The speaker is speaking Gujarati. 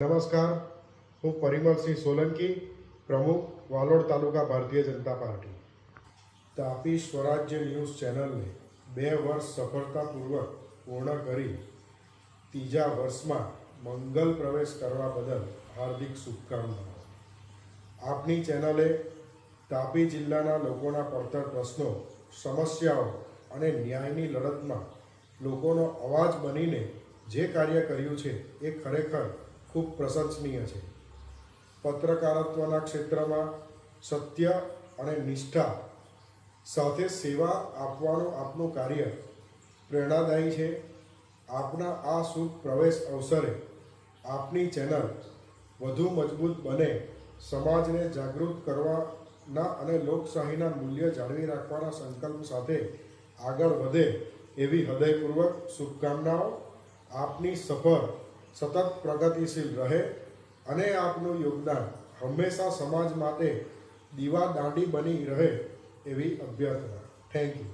નમસ્કાર. હું પરિમલસિંહ સોલંકી, પ્રમુખ વાલોડ તાલુકા ભારતીય જનતા પાર્ટી. તાપી સ્વરાજ્ય ન્યૂઝ ચેનલને બે વર્ષ સફળતાપૂર્વક પૂર્ણ કરી ત્રીજા વર્ષમાં મંગલ પ્રવેશ કરવા બદલ હાર્દિક શુભકામનાઓ. આપની ચેનલે તાપી જિલ્લાના લોકોના પડતર પ્રશ્નો, સમસ્યાઓ અને ન્યાયની લડતમાં લોકોનો અવાજ બનીને જે કાર્ય કર્યું છે એ ખરેખર ખૂબ પ્રશંસનીય છે. પત્રકારત્વના ક્ષેત્રમાં સત્ય અને નિષ્ઠા સાથે સેવા આપવાનું આપનું કાર્ય પ્રેરણાદાયી છે. આપના આ શુભ પ્રવેશ અવસરે આપની ચેનલ વધુ મજબૂત બને, સમાજને જાગૃત કરવાના અને લોકશાહીના મૂલ્ય જાળવી રાખવાના સંકલ્પ સાથે આગળ વધે એવી હૃદયપૂર્વક શુભકામનાઓ આપની સફર સતત પ્રગતિશીલ રહે અને આપનું યોગદાન હંમેશા સમાજ માટે દીવા દાંડી બની રહે એવી અભ્યર્થના. Thank you